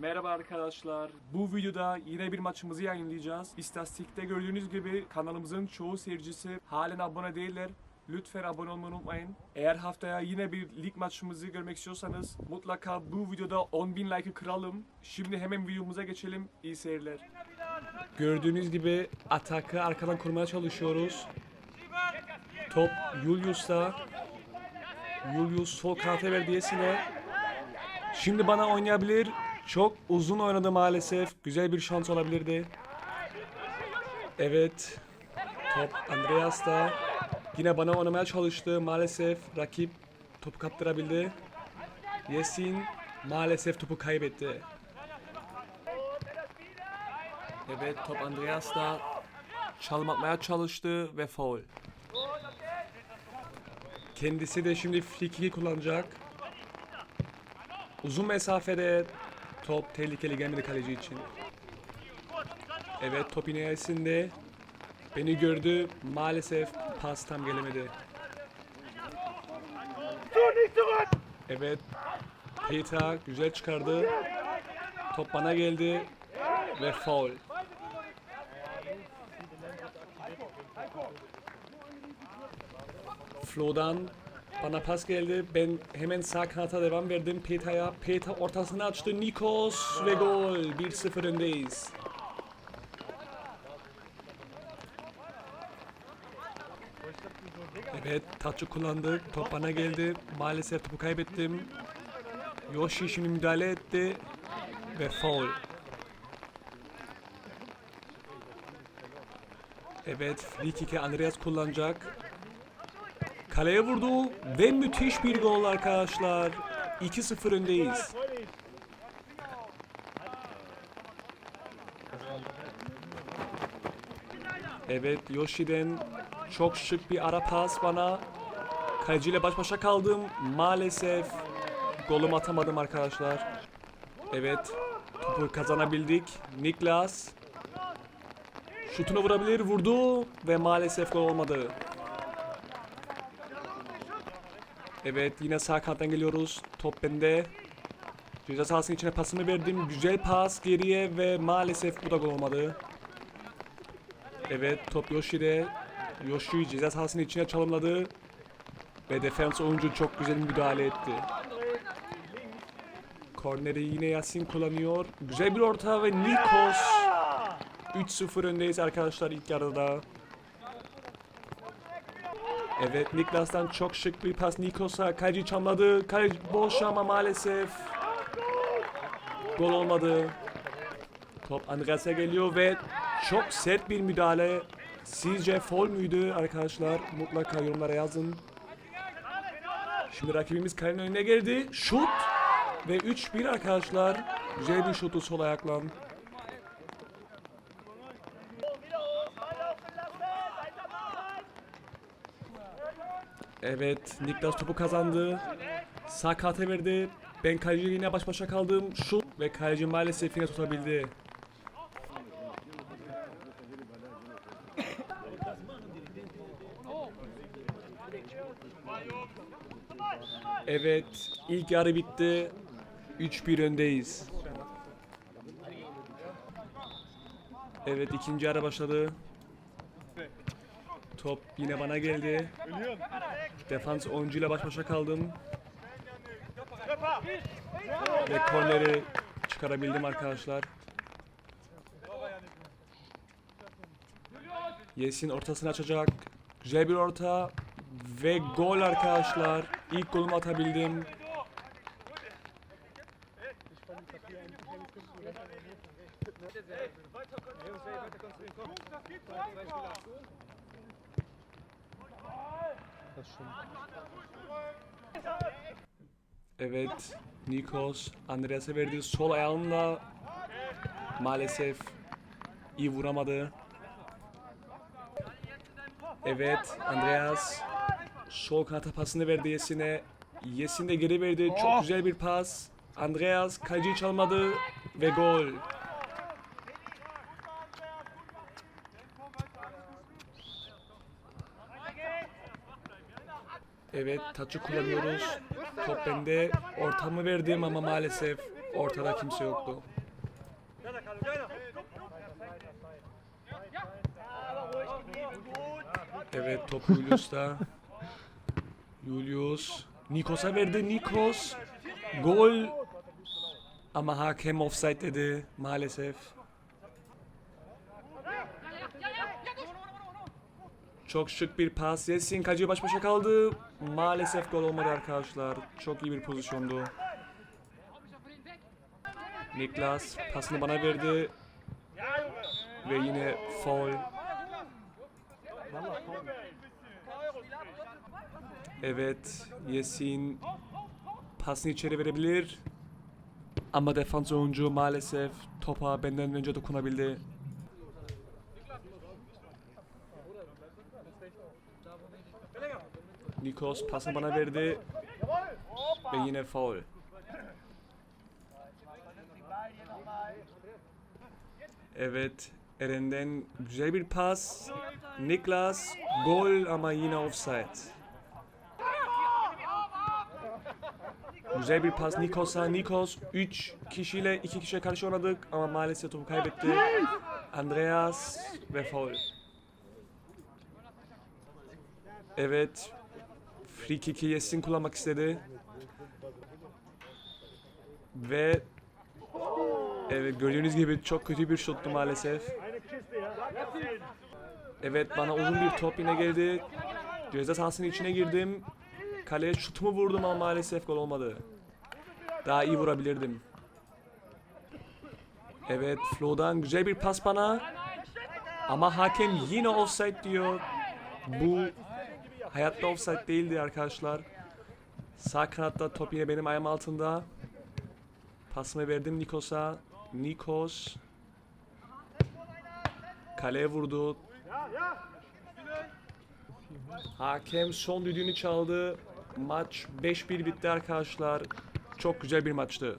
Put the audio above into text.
Merhaba arkadaşlar. Bu videoda yine bir maçımızı yayınlayacağız. İstatistikte gördüğünüz gibi kanalımızın çoğu seyircisi halen abone değiller. Lütfen abone olmayı unutmayın. Eğer haftaya yine bir lig maçımızı görmek istiyorsanız mutlaka bu videoda 10.000 like'ı kıralım. Şimdi hemen videomuza geçelim. İyi seyirler. Gördüğünüz gibi atakı arkadan kurmaya çalışıyoruz. Top Julius'ta. Julius sol kanata verdiyesine Şimdi bana oynayabilir. Çok uzun oynadı maalesef. Güzel bir şans olabilirdi. Evet. Top Andreas'ta. Yine bana oynamaya çalıştı. Maalesef rakip topu kaptırabildi. Yesin maalesef topu kaybetti. Evet top Andreas'ta. Çalım atmaya çalıştı ve foul. Kendisi de şimdi free kullanacak. Uzun mesafede top tehlikeli gelmedi kaleci için. Evet top inerisinde beni gördü maalesef pas tam gelemedi. Evet Peter güzel çıkardı. Top bana geldi ve foul. Flo'dan bana pas geldi. Ben hemen sağ kanata devam verdim Peter'ya. Peter ortasını açtı. Nikos ve gol. 1-0 öndeyiz. Evet, taçı kullandık. Top bana geldi. Maalesef topu kaybettim. Yoshi şimdi müdahale etti. Ve foul. Evet, free kick'i Andreas kullanacak. Kaleye vurdu ve müthiş bir gol arkadaşlar. 2-0 öndeyiz. Evet Yoshi'den çok şık bir ara pas bana. Kaleciyle baş başa kaldım. Maalesef golüm atamadım arkadaşlar. Evet topu kazanabildik. Niklas şutunu vurabilir vurdu ve maalesef gol olmadı. Evet yine sağ kanattan geliyoruz. Top bende. Ceza sahasının içine pasını verdim. Güzel pas geriye ve maalesef bu da gol olmadı. Evet top Yoshi'de. Yoshi ceza sahasının içine çalımladı. Ve defans oyuncu çok güzel müdahale etti. Korneri yine Yasin kullanıyor. Güzel bir orta ve Nikos. 3-0 öndeyiz arkadaşlar ilk yarıda. Evet Niklas'tan çok şık bir pas Nikos'a. Kaleci çamladı. Kaleci boş ama maalesef. Gol olmadı. Top Andreas'a geliyor ve çok sert bir müdahale. Sizce foul müydü arkadaşlar? Mutlaka yorumlara yazın. Şimdi rakibimiz kalenin önüne geldi. Şut ve 3-1 arkadaşlar. Güzel bir şutu sol ayakla. Evet, Niklas topu kazandı. Sağ kata verdi. Ben kaleciyle yine baş başa kaldım. Şut ve kaleci maalesef yine tutabildi. Evet, ilk yarı bitti. 3-1 öndeyiz. Evet, ikinci yarı başladı. Top yine bana geldi. Defans oyuncuyla baş başa kaldım. Ve korneri çıkarabildim arkadaşlar. Yesin ortasını açacak. Güzel bir orta. Ve gol arkadaşlar. İlk golümü atabildim. Evet. Nikos Andreas'a verdi. Sol ayağınla maalesef iyi vuramadı. Evet. Andreas sol kanata pasını verdi Yesin'e. Yesin de geri verdi. Çok güzel bir pas. Andreas kaleciyi çalmadı ve gol. Evet taçı kullanıyoruz. Top bende. Ortamı verdim ama maalesef Ortada kimse yoktu. Evet top Julius'ta. Julius. Nikos'a verdi. Nikos. Gol. Ama hakem offside dedi maalesef. Çok şık bir pas. Yesin Kacı baş başa kaldı. Maalesef gol olmadı arkadaşlar. Çok iyi bir pozisyondu. Niklas pasını bana verdi. Ve yine foul. Evet, Yesin pasını içeri verebilir. Ama defans oyuncu maalesef topa benden önce dokunabildi. Nikos pasını bana verdi. Ve yine foul. Evet, Eren'den güzel bir pas. Niklas gol ama yine offside. Güzel bir pas Nikos'a. Nikos 3 kişiyle 2 kişiye karşı oynadık ama maalesef topu kaybetti. Andreas ve foul. Evet. Free Yesin kullanmak istedi. Ve Evet gördüğünüz gibi çok kötü bir şuttu maalesef. Evet bana uzun bir top yine geldi. Ceza sahasının içine girdim. Kaleye şutumu vurdum ama maalesef gol olmadı. Daha iyi vurabilirdim. Evet Flo'dan güzel bir pas bana. Ama hakem yine offside diyor. Bu hayatta offside değildi arkadaşlar. Sağ kanatta top yine benim ayağım altında. Pasımı verdim Nikos'a. Nikos kaleye vurdu. Hakem son düdüğünü çaldı. Maç 5-1 bitti arkadaşlar. Çok güzel bir maçtı.